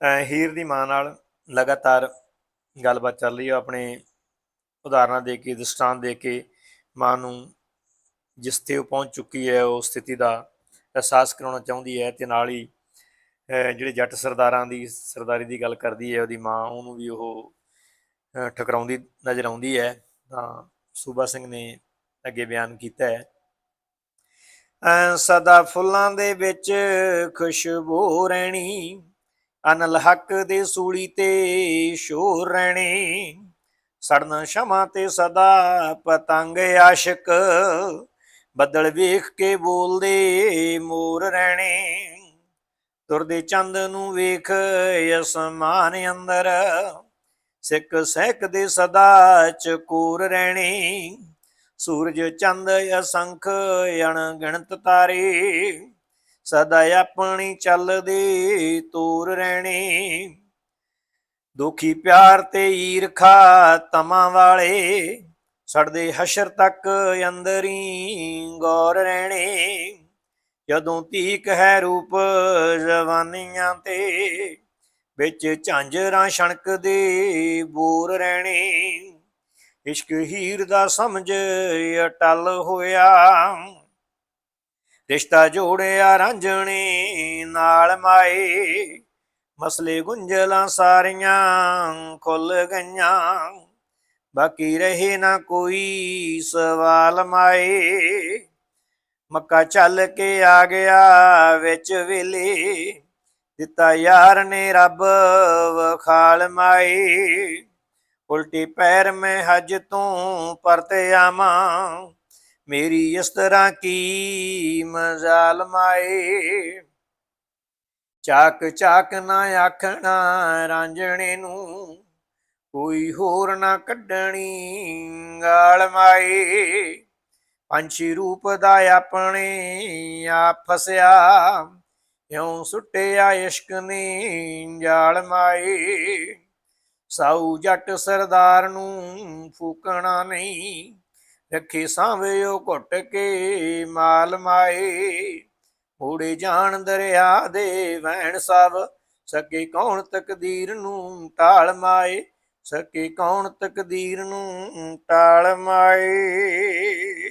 ਹੀਰ ਦੀ ਮਾਂ ਨਾਲ ਲਗਾਤਾਰ ਗੱਲਬਾਤ ਚੱਲ ਰਹੀ ਹੈ। ਆਪਣੇ ਉਦਾਹਰਨਾਂ ਦੇ ਕੇ, ਦ੍ਰਿਸ਼ਟਾਂਤ ਦੇ ਕੇ ਮਾਂ ਨੂੰ ਜਿਸ ਤੇ ਉਹ ਪਹੁੰਚ ਚੁੱਕੀ ਹੈ, ਉਹ ਸਥਿਤੀ ਦਾ ਅਹਿਸਾਸ ਕਰਾਉਣਾ ਚਾਹੁੰਦੀ ਹੈ ਤੇ ਨਾਲ ਹੀ ਜਿਹੜੇ ਜੱਟ ਸਰਦਾਰਾਂ ਦੀ, ਸਰਦਾਰੀ ਦੀ ਗੱਲ ਕਰਦੀ ਹੈ, ਉਹਦੀ ਮਾਂ ਉਹਨੂੰ ਵੀ ਉਹ ਠਕਰਾਉਂਦੀ ਨਜ਼ਰ ਆਉਂਦੀ ਹੈ। ਤਾਂ ਸੂਬਾ ਸਿੰਘ ਨੇ ਅੱਗੇ ਬਿਆਨ ਕੀਤਾ ਹੈ। ਸਦਾ ਫੁੱਲਾਂ ਦੇ ਵਿੱਚ ਖੁਸ਼ਬੂ ਰਹਿਣੀ ਅਨਲ ਹੱਕ ਦੇ ਸੂਲੀ ਤੇ ਸ਼ੋਰ ਰਹਿਣੇ, ਸੜਨ ਸ਼ਮਾ ਤੇ ਸਦਾ ਪਤੰਗ ਆਸ਼ਿਕ, ਬੱਦਲ ਵੇਖ ਕੇ ਬੋਲਦੇ ਮੋਰ ਰਹਿਣੇ। ਤੁਰਦੇ ਚੰਦ ਨੂੰ ਵੇਖ ਅਸਮਾਨ ਅੰਦਰ ਸਿੱਕ ਸਹਿਕ ਦੇ ਸਦਾ ਚਕੂਰ ਰਹਿਣੇ। ਸੂਰਜ ਚੰਦ ਅਸੰਖ ਅਣਗਿਣਤ ਤਾਰੇ, ਸਦਾ ਆਪਣੀ ਚੱਲਦੇ ਤੂਰ ਰਹਿਣੇ ਦੁਖੀ ਪਿਆਰ ਤੇ ਈਰਖਾ ਤਮਾਂ ਵਾਲੇ, ਸੜਦੇ ਹਸ਼ਰ ਤੱਕ ਅੰਦਰੀ ਗੌਰ ਰਹਿਣੇ। ਜਦੋਂ ਤੀਕ ਹੈ ਰੂਪ ਜਵਾਨੀਆਂ ਤੇ, ਵਿੱਚ ਝਾਂਜਰਾਂ ਛਣਕ ਦੇ ਬੂਰ ਰਹਿਣੇ। ਇਸ਼ਕ ਹੀਰ ਦਾ ਸਮਝ ਅਟਲ ਹੋਇਆ। ਰਿਸ਼ਤਾ ਜੋੜਿਆ ਰਾਂਝਣੇ ਨਾਲ ਮਾਏ। ਮਸਲੇ ਗੁੰਝਲਾਂ ਸਾਰੀਆਂ ਖੁੱਲ ਗਈਆਂ। ਬਾਕੀ ਰਹੇ ਨਾ ਕੋਈ ਸਵਾਲ ਮਾਏ। ਮੱਕਾ ਚੱਲ ਕੇ ਆ ਗਿਆ ਵਿੱਚ ਵੇਲੇ ਦਿੱਤਾ ਯਾਰ ਨੇ ਰੱਬ ਵਖਾਲ ਮਾਏ। ਉਲਟੀ ਪੈਰ ਮੈਂ ਹਜ ਤੋਂ ਪਰਤ ਆਵਾਂ। ਮੇਰੀ ਇਸ ਤਰ੍ਹਾਂ ਕੀ ਮਜ਼ਾਲ ਮਾਏ। ਚਾਕ ਚਾਕ ਨਾ ਆਖਣਾ ਰਾਂਝਣੇ ਨੂੰ, ਕੋਈ ਹੋਰ ਨਾ ਕੱਢਣੀ ਗਾਲ ਮਾਏ। ਪੰਛੀ ਰੂਪ ਦਾ ਆਪਣੇ ਆਪ ਫਸਿਆ, ਇਉਂ ਸੁੱਟਿਆ ਇਸ਼ਕ ਨੇ ਜਾਲ ਮਾਏ। ਸਾਊ ਜੱਟ ਸਰਦਾਰ ਨੂੰ ਫੂਕਣਾ ਨਹੀਂ, ਰੱਖੇ ਸਾਂਭਿਓ ਘੁੱਟ ਕੇ ਮਾਲ ਮਾਏ। ਮੋੜੇ ਜਾਣ ਦਰਿਆ ਦੇ ਵਹਿਣ ਸਭ, ਸਕੇ ਕੌਣ ਤਕਦੀਰ ਨੂੰ ਟਾਲ ਮਾਏ, ਸਕੇ ਕੌਣ ਤਕਦੀਰ ਨੂੰ ਟਾਲ ਮਾਏ।